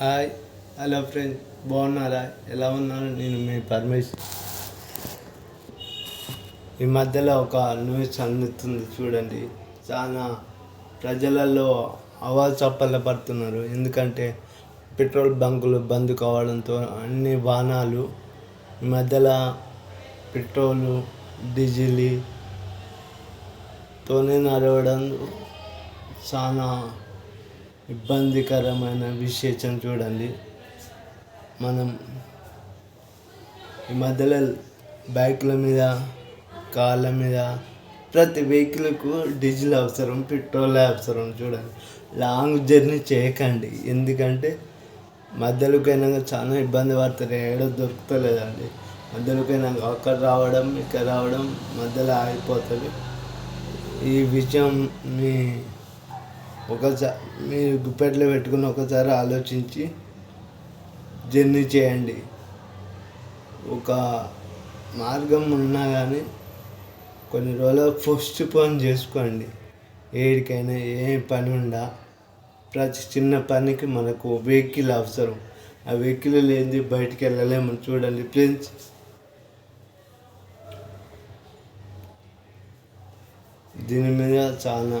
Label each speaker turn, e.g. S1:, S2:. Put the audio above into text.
S1: Hi hello friends బాగున్నారా? ఎలా ఉన్నారు? నేను మీ పరమేశ్. ఈ మధ్యలో ఒక న్యూస్ అందుతుంది చూడండి. చాలా ప్రజలలో అవాచప్పల పడుతున్నారు. ఎందుకంటే పెట్రోల్ బంకులు బంద్ కావడంతో అన్ని వాహనాలు ఈ మధ్యలో పెట్రోలు డీజిల్ తోనే నడవడం చాలా ఇబ్బందికరమైన విశేషం చూడండి. మనం ఈ మధ్యలో బైకుల మీద కార్ల మీద ప్రతి వెహికల్కు డీజిల్ అవసరం పెట్రోల్ అవసరం చూడండి. లాంగ్ జర్నీ చేయకండి. ఎందుకంటే మధ్యలోకి అయినాక చాలా ఇబ్బంది పడతారు. ఏడో దొరుకుతలేదండి. మధ్యలోకి అయినాక అక్కడ రావడం ఇక్కడ రావడం మధ్యలో ఆగిపోతుంది. ఈ విషయం మీ ఒకసారి మీరు గుప్పెట్లో పెట్టుకుని ఒకసారి ఆలోచించి జర్నీ చేయండి. ఒక మార్గం ఉన్నా కానీ కొన్ని రోజులు పోస్ట్ పోన్ చేసుకోండి. ఏడికైనా ఏ పని ఉండా ప్రతి చిన్న పనికి మనకు వెహికల్ అవసరం. ఆ వెహికల్ లేనిది బయటికి వెళ్ళలేము. చూడండి ప్లీజ్ దీని మీద చాలా